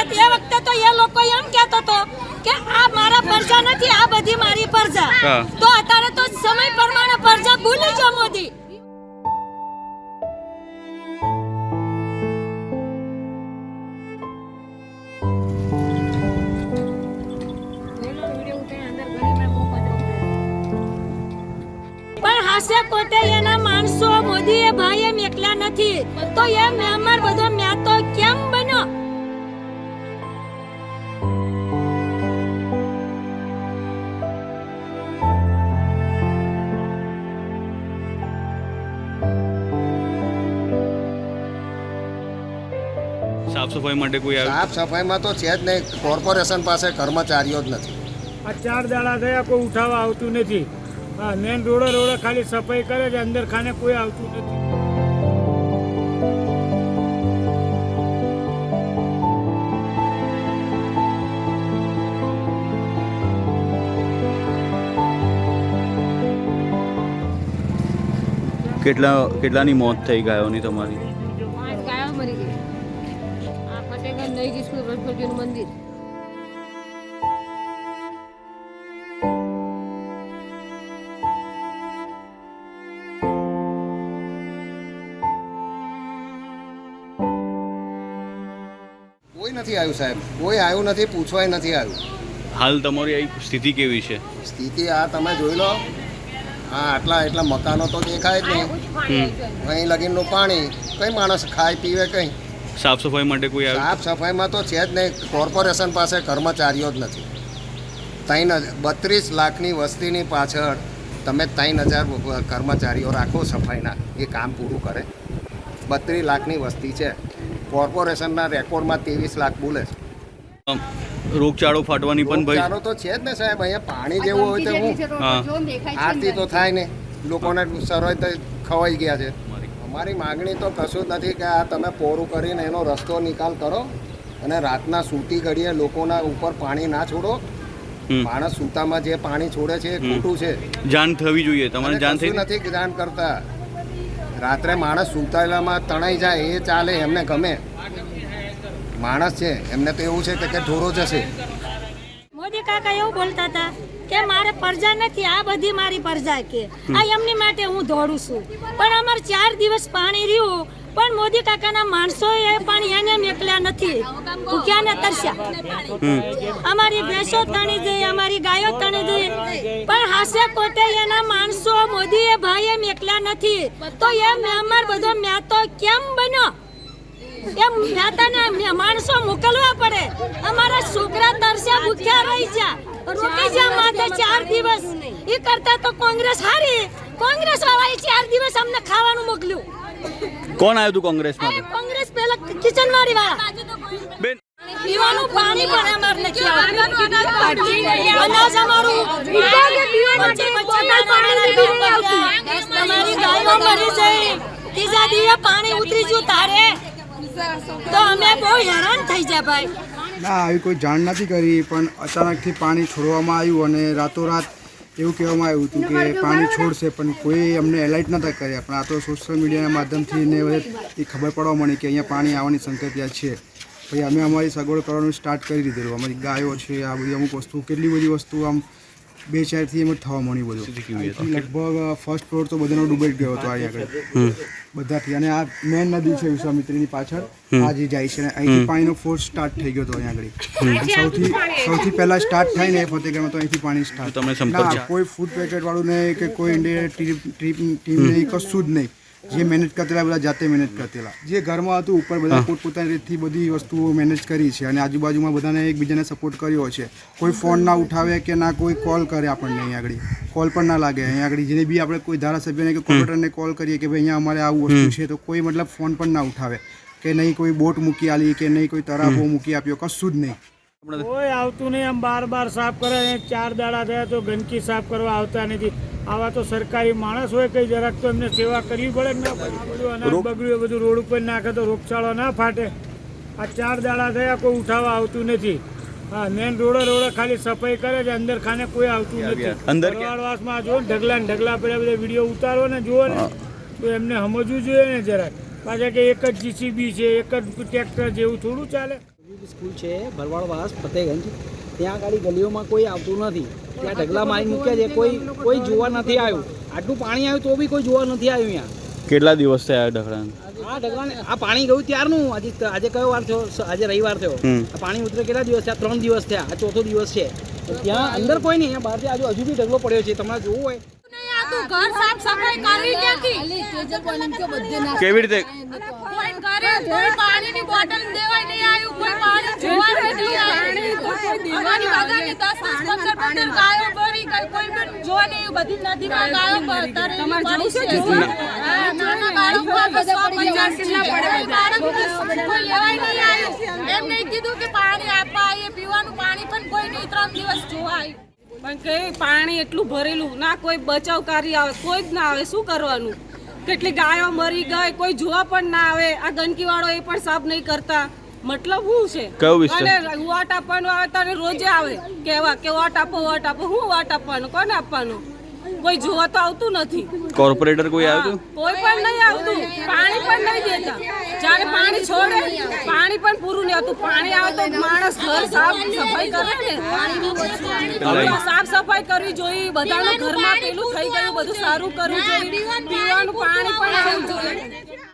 વખતે તે વખતે તો એ લોકો એમ કહેતો હતો કે આ મારા પરજા નથી આ બધી મારી પરજા તો અત્યારે તો સમય પ્રમાણે પરજા ભૂલી જો મોદી. એના માણસો મોદી એ ભાઈ એમ એકલા નથી. તો એ મેમર બધો મેં તો કેમ સાફ સફાઈ માટે કોઈ સાફ સફાઈમાં તો છે જ નહીં. કોર્પોરેશન પાસે કર્મચારીઓ જ નથી. આ ચાર દાડા થયા કોઈ ઉઠાવવા આવતું નથી. હા મેન રોડે રોડે ખાલી સફાઈ કરે છે અંદર ખાને કોઈ આવતું નથી. કેટલા કેટલાની મોત થઈ ગાયોની તમારી? પાંચ ગાયો મરી ગઈ. ફતેગંજ નઈ સ્કૂલ રણછોડજીનું મંદિર. કોઈ નથી આવ્યું સાહેબ. કોઈ આવ્યું નથી પૂછવાય નથી આવ્યું. હાલ તમારી સ્થિતિ કેવી છે? સ્થિતિ આ તમે જોઈ લો. હા આટલા એટલા મકાનો તો દેખાય જ નહીં. અહીં લગીનનું પાણી. કઈ માણસ ખાય પીવે કઈ? સાફ સફાઈ માટે કોઈ આવે? સાફ સફાઈમાં તો છે જ નહીં કોર્પોરેશન પાસે કર્મચારીઓ જ નથી. ત્રણ બત્રીસ લાખની વસ્તીની પાછળ તમે ત્રણ હજાર કર્મચારીઓ રાખો સફાઈના એ કામ પૂરું કરે. બત્રીસ લાખની વસ્તી છે. કોર્પોરેશનના રેકોર્ડમાં ત્રેવીસ લાખ બોલે છે. રોગચાળો ફાટવાની પણ ભાઈ તો છે જ ને સાહેબ અહીંયા પાણી જેવું હોય તો હું હા. આરતી તો થાય ને લોકોને સરળ તો ખવાઈ ગયા છે. અમારી માગણી તો કશું જ નથી કે આ તમે પોરું કરીને એનો રસ્તો નિકાલ કરો અને રાતના સૂતી ઘડીએ લોકોના ઉપર પાણી ના છોડો. માણસ સૂતામાં જે પાણી છોડે છે એ ખોટું છે. જાન થવી જોઈએ. તમારે જાન થઈ નથી જાણ કરતા. રાત્રે માણસ સૂતાલામાં તણાઈ જાય એ ચાલે એમને ગમે. માણસ છે. એમને તો એવું છે કે કે ઢોરો જશે. મોદી કાકા એવું બોલતા હતા. કે મારે પરજા નથી આ બધી મારી પરજા કે. આ એમની માટે હું દોડું છું. પણ અમારે ચાર દિવસ પાણી રહ્યું પણ મોદી કાકાના માણસો એ પણ એને મેકલ્યા નથી. ભૂખ્યા ને તરસ્યા? અમારી ભેંસો તણી જઈ અમારી ગાયો તણી જઈ. પણ હાસે કોટે એના માણસો મોદી એ ભાઈ એમ એકલા નથી. તો એ મેમર બધો મેં તો કેમ બન્યો? એમ મેતાને માણસો મોકલવા પડે. અમારા છોકરા ભૂખ્યા રહી જા રોકી જા માથે ચાર દિવસ એ કરતા તો કોંગ્રેસ હારી કોંગ્રેસ વાળાએ ચાર દિવસ અમને ખાવાનું મોકલ્યું કોણ આવ્યું હતું કોંગ્રેસમાં કોંગ્રેસ પહેલા કિચન વાળી વાળા બેન પીવાનું પાણી પણ અમાર નથી અનાજ અમારું તમારી ગાયો મરી જઈ ત્રીજા દિવસે પાણી ઉતરી ગયું તારે તો અમે બહુ હેરાન થઈ જાય ભાઈ ના આવી કોઈ જાણ નથી કરી પણ અચાનકથી પાણી છોડવામાં આવ્યું અને રાતોરાત એવું કહેવામાં આવ્યું હતું કે પાણી છોડશે પણ કોઈ અમને એલાઇટ નહોતા કર્યા. પણ આ તો સોશિયલ મીડિયાના માધ્યમથી ને એ ખબર પડવા મળી કે અહીંયા પાણી આવવાની સંકેત છે. પછી અમે અમારી સગવડ કરવાનું સ્ટાર્ટ કરી દીધેલું. અમારી ગાયો છે આ બધી અમુક વસ્તુ કેટલી બધી વસ્તુ આમ બે ચારથી એમ જ થવા મળ્યું બધું. લગભગ ફર્સ્ટ ફ્લોર તો બધાનો ડૂબાઈ ગયો હતો અહીંયા આગળ. બધાથી. અને આ મેન નદી છે વિશ્વામિત્રીની પાછળ. આ જે જાય છે અહીંથી પાણીનો ફોર્સ સ્ટાર્ટ થઈ ગયો હતો અહીંયા આગળ. સૌથી સૌથી પહેલા સ્ટાર્ટ થાય ને એ ફતેગઢમાં તો અહીંથી પાણી સ્ટાર્ટ તો તમે સંપર્ક ના કોઈ ફૂડ પેકેટ વાળું નહીં કે કોઈ ઇન્ડિયા ટ્રીપ ટ્રીપ ટીમ નહીં કશું જ નહીં. જે મહેનત કરતેલા બધા જાતે મહેનત કરતેલા. જે ઘરમાં હતું ઉપર બધા પોતપોતાની રીતથી બધી વસ્તુઓ મેનેજ કરી છે અને આજુબાજુમાં બધાને એકબીજાને સપોર્ટ કર્યો છે. કોઈ ફોન ના ઉઠાવે કે ના કોઈ કોલ કરે આપણને અહીં આગળ. કોલ પણ ના લાગે. અહીંયા આગળ જેને બી આપણે કોઈ ધારાસભ્યને કે કોર્પોરેટરને કોલ કરીએ કે ભાઈ અહીંયા અમારે આવું વસ્તુ છે તો કોઈ મતલબ ફોન પણ ના ઉઠાવે. કે નહીં કોઈ બોટ મૂકી આલી કે નહીં કોઈ તરાબો મૂકી આપ્યો કશું જ નહીં. કોઈ આવતું નહીં આમ બાર બાર સાફ કરે ચાર દાડા થયા તો ગંદકી સાફ કરવા આવતા નથી. આવા તો સરકારી માણસ હોય કઈ જરાક તો એમને સેવા કરવી પડે ને ના બધું અનાજ બગડ્યું એ બધું રોડ ઉપર નાખે તો રોગચાળો ના ફાટે. આ ચાર દાડા થયા કોઈ ઉઠાવા આવતું નથી. હા મેન રોડે રોડે ખાલી સફાઈ કરે છે અંદર ખાને કોઈ આવતું નથી. અંદર વાળવાસમાં જો ને ઢગલા ને ઢગલા પડ્યા બધા વીડિયો ઉતારો ને જુઓ ને તો એમને સમજવું જોઈએ ને જરાક. પાછા કે એક જ જીસીબી છે એક જ ટ્રેક્ટર જેવું થોડું ચાલે. સ્કૂલ છે ભરવાડવાસ ફતેગંજ. ત્યાં આગળ ગલીઓમાં કોઈ આવતું નથી. ત્યાં ઢગલા મારી મૂક્યા છે. કોઈ કોઈ જોવા નથી આવ્યું. આટલું પાણી આવ્યું તો બી કોઈ જોવા નથી આવ્યું અહીંયા. કેટલા દિવસ થયા આ ઢગલા આ ઢગલાને આ પાણી ગયું ત્યારનું. આજે આજે કયો વાર થયો? આજે રવિવાર થયો. આ પાણી ઉતરે કેટલા દિવસ થયા? ત્રણ દિવસ થયા. આ ચોથો દિવસ છે. ત્યાં અંદર કોઈ નહીં. અહીંયા બહારથી આજુ હજુ બી ઢગલો પડ્યો છે. તમારે જોવું હોય. ઘર સાફ સફાઈ કરવી ક્યાંથી કેવી રીતે? પાણીની બોટલ દેવાય નહીં આવ્યું. પાણી કોઈ કે પાણી આપવા આવીએ પીવાનું પાણી પણ કોઈ નહીં ત્રણ દિવસ જોવાય. પણ કે પાણી એટલું ભરેલું? ના કોઈ બચાવકારી આવે કોઈ જ ના આવે. શું કરવાનું? કેટલી ગાયો મરી ગઈ કોઈ જોવા પણ ના આવે. આ ગંદકી વાળો એ પણ સાફ નહીં કરતા. મતલબ શું છે? કયો વિસ્તાર? અને વોટ આપવાનું આવે તારે રોજે આવે. કેવા કે વોટ આપો વોટ આપો હું વોટ આપવાનું? કોને આપવાનું? કોઈ જોવા તો આવતું નથી. કોર્પોરેટર કોઈ આવતું કોઈ પણ નહીં આવતું. પાણી પણ નહીં દેતા. જ્યારે પાણી છોડે પાણી પણ પૂરું નહીં આવતું. પાણી આવે તો માણસ ઘર સાફ સફાઈ કરે ને. સાફ સફાઈ કરવી જોઈએ. બધાના ઘરમાં પેલું થઈ ગયું બધું સારું કરવું જોઈએ. પીવાનું પાણી પણ આવવું જોઈએ.